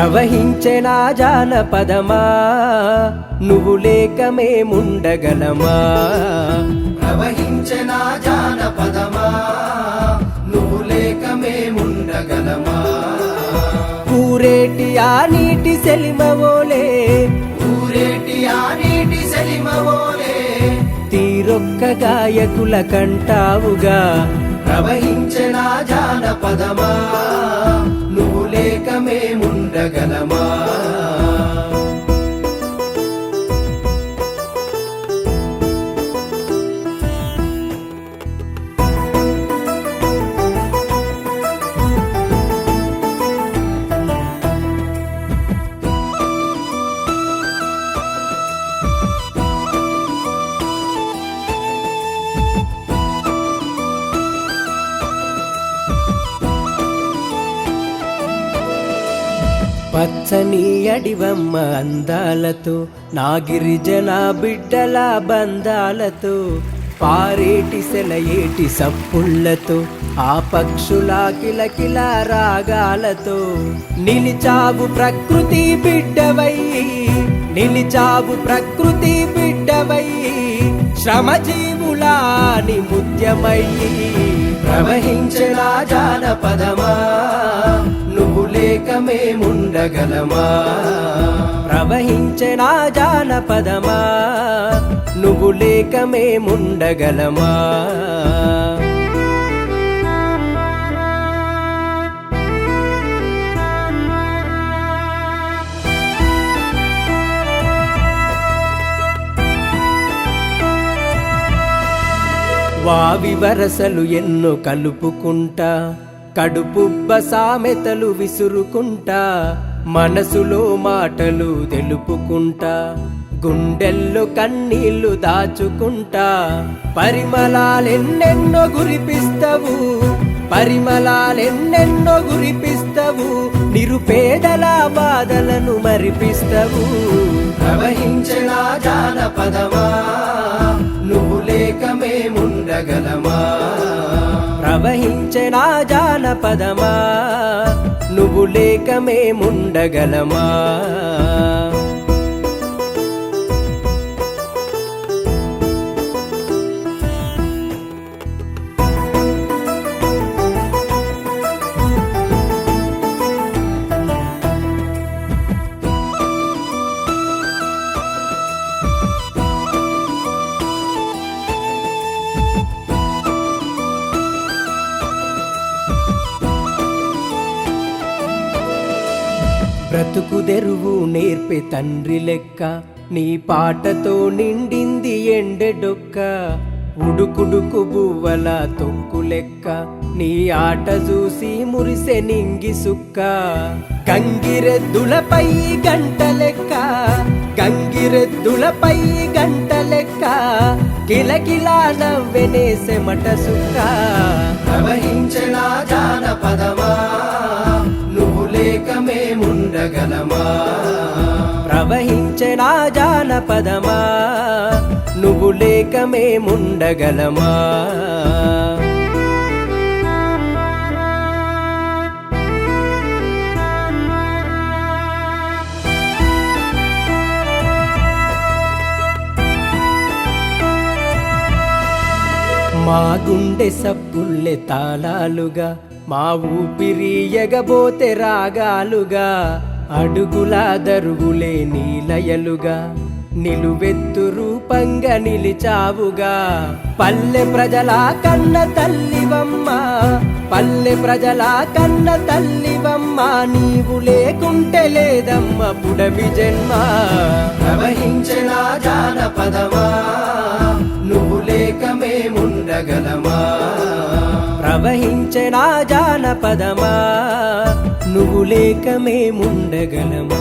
ప్రవహించెనా జానపదమా? నువ్వు లేక మేముండగలమా? ప్రవహించిన జానపదమా? నువ్వు లేక మేముండగలమా? ఊరేటి ఆ నీటి సెలిమవోలే ఊరేటి ఆ నీటి సెలిమవోలే తీరొక్క గాయకుల కంటావుగా. ప్రవహించిన జానపదమా? పచ్చని అడివమ్మ అందాలతో నాగిరిజన బిడ్డల బంధాలతో పారేటి సెలయేటి సప్పుళ్ళతో ఆ పక్షుల కిలకిల రాగాలతో. నిలిచావు ప్రకృతి బిడ్డవై నిలిచావు ప్రకృతి బిడ్డవై శ్రమజీవులాని ముత్యమై ప్రవహించిన జానపదమా. ఇక మేముండగలమా ప్రవహించే నా జానపదమా? నువ్వు లేక మేముండగలమా వావి వరసలు ఎన్నో కలుపుకుంటా కడుపుబ్బ సామెతలు విసురుకుంటా మనసులో మాటలు తెలుపుకుంటా గుండెల్లో కన్నీళ్ళు దాచుకుంటా. పరిమళాలెన్నెన్నో గురిపిస్తవు పరిమళాలెన్నెన్నో గురిపిస్తవు నిరుపేదల బాధలను మరిపిస్తవు. ప్రవహించిన జానపదమా నువ్వు లేక మేముండగలమా? ప్రవహించే నా జానపదమా? నువ్వు లేక మేముండగలమా? బ్రతుకు తెరువు నేర్పే తండ్రి లెక్క నీ పాటతో నిండింది ఎండెడొక్క ఉడుకుడుకు బువ్వల తొక్కు లెక్క నీ ఆట చూసి మురిసె నింగి సుక్క. గంగిరెద్దులపై గంట లెక్క గంగిరెద్దులపై గంట లెక్క కిలకిలా నవ్వెనేసె మట సుక్క. ప్రవహించిన ప్రవహించే నా జానపదమా? నువ్వు లేక మేముండగలమా? మా గుండె సప్పుల్లె తాళాలుగా మా ఊపిరి ఎగబోతే రాగాలుగా అడుగుల దరుగులే నీలయలుగా నిలువెత్తు రూపంగా నిలిచావుగా. పల్లె ప్రజల కన్న తల్లివమ్మ పల్లె ప్రజల కన్న తల్లివమ్మ నీవు లేకుంటే లేదమ్మ పుడవి జన్మ. ప్రవహించిన జానపదమా? నువ్వు లేక మేముండగలమా? ప్రవహించిన జానపదమా? నువ్వు లేక మేముండగలమా?